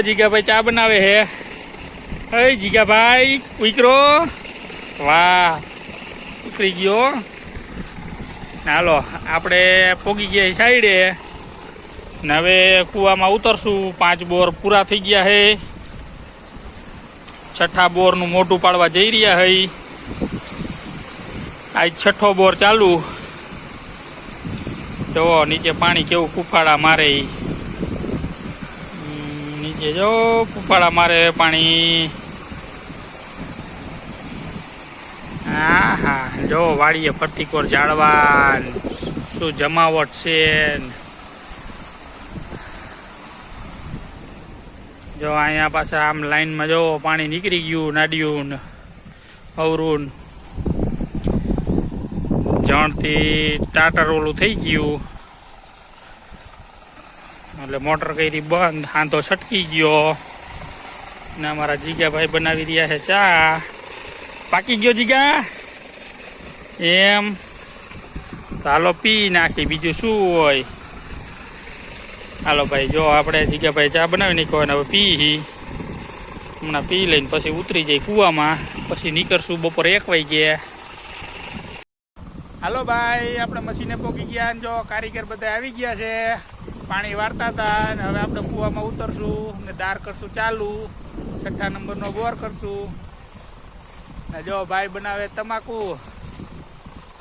જીગાભાઈ ચા બનાવે હે. હે જીગાભાઈ ઉકરો વાહ, ઉતરી ગયો. હાલો, આપણે પોગી ગયા સાઈડે. ને હવે કૂવામાં ઉતરશું. પાંચ બોર પૂરા થઈ ગયા હે. છઠ્ઠા બોરનું મોટું પાડવા જઈ રહ્યા હઈ. આજ છઠ્ઠો બોર ચાલુ. જો નીચે પાણી કેવું કુફાડા મારે નીચે જો કુફાડા મારે પાણી. હા હા જો વાડીએ ફરતી કોર ઝાડવા શું જમાવટ છે જો અહીંયા પાછા આમ લાઈનમાં જો પાણી નીકળી ગયું, નાડ્યું અવરું જણથી ટાટર ઓલું થઈ ગયું. એટલે મોટર કરી બંધ. હાંધો છટકી ગયો. ને અમારા જીગાભાઈ બનાવી રહ્યા છે ચા. પાકી ગયો જીગા? એમ. હાલો પી નાખી. બીજું શું હોય? હાલો ભાઈ, જો આપણે જીગાભાઈ ચા બનાવી નાખ્યો હવે પી હમણાં પી લઈને પછી ઉતરી જાય કૂવામાં. પછી નીકળશું, બપોરે એક વાગ્યે. હાલો ભાઈ, આપણે મશીને પોકી ગયા જો કારીગર બધા આવી ગયા છે. પાણી વાળતા હતા અને હવે આપણે કૂવામાં ઉતરશું ને દાર કરશું ચાલુ. છઠ્ઠા નંબરનો બોર કરશું. ને જો ભાઈ બનાવે તમાકુ,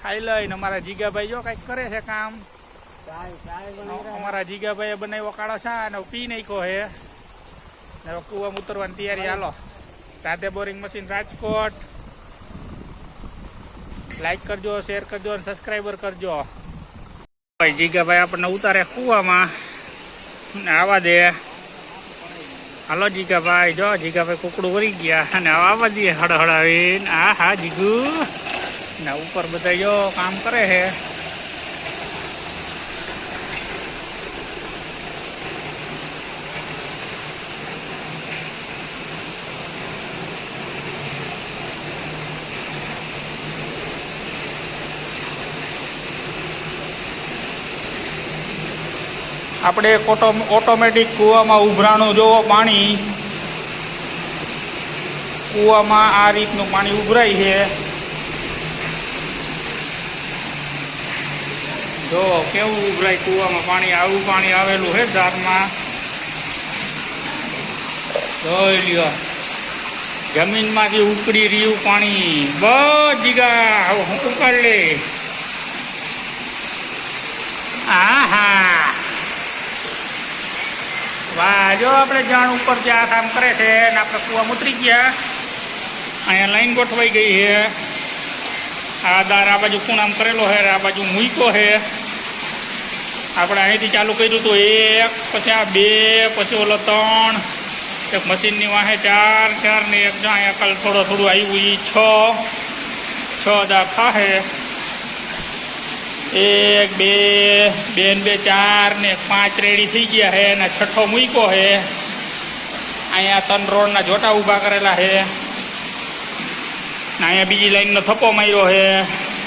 ખાઈ લઈને અમારા જીગાભાઈ જો કંઈક કરે છે કામ. અમારા જીગાભાઈએ બનાવ્યો કાળો છે અને પી નાખ્યો હે ને કૂવામાં ઉતરવાની તૈયારી હાલો. Radhe boring machine Rajkot. Like કરજો શેર કરજો અને સબસ્ક્રાઈબર કરજો. ભાઈ જીગાભાઈ, આપણને ઉતારે કૂવામાં. ને આવા દે. હાલો જીગાભાઈ, જો જીગાભાઈ કુકડું વળી ગયા. અને આવા દઈએ હળહળાવીને. આ હા જીગુ. ને ઉપર બધા જો કામ કરે છે. આપણે ઓટો ઓટોમેટિક કૂવામાં ઉભરાણું જોવો, પાણી. કૂવામાં આ રીતનું પાણી ઉભરાય છે. જો કેવું ઉભરાય કૂવામાં પાણી? આવું પાણી આવેલું છે ધારમાં. જોઈ લ્યો. જમીનમાંથી ઉકળી રહ્યું પાણી. હવે હું ઉકાળ લે આહા. વાહ, જો આપણે જાણ ઉપર જે આ કામ કરે છે ને આપણે કૂવા ઉતરી ગયા. અહીંયા લાઈન ગોઠવાઈ ગઈ છે. આ દાર આ બાજુ ખૂણામ કરેલો છે, આ બાજુ મૂક્યો છે. આપણે અહીંથી ચાલુ કર્યું હતું એક, પછી આ બે, પછી ઓલો ત્રણ. એક મશીનની વાહે ચાર ચાર ને એક. જો અહીંયા કાલ થોડો થોડું આવ્યું એ છ. છ દા ખાહે એક, બે બે બે, ચાર ને પાંચ રેડી થઈ ગયા છે અને છઠ્ઠો મૂક્યો છે અહીંયા ત્રણ રોડના જોટા ઊભા કરેલા છે અહીંયા બીજી લાઈનનો થપ્પો માર્યો છે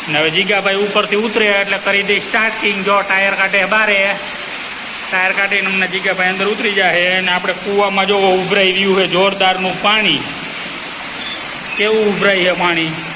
ને હવે જીગાભાઈ ઉપરથી ઉતરે એટલે કરી દે સ્ટાર્ટિંગ જો ટાયર કાઢે બારે. ટાયર કાઢીને અમને જીગાભાઈ અંદર ઉતરી જાય છે ને આપણે કૂવામાં જો ઉભરાઈ રહ્યું છે જોરદારનું પાણી. કેવું ઉભરાય છે પાણી?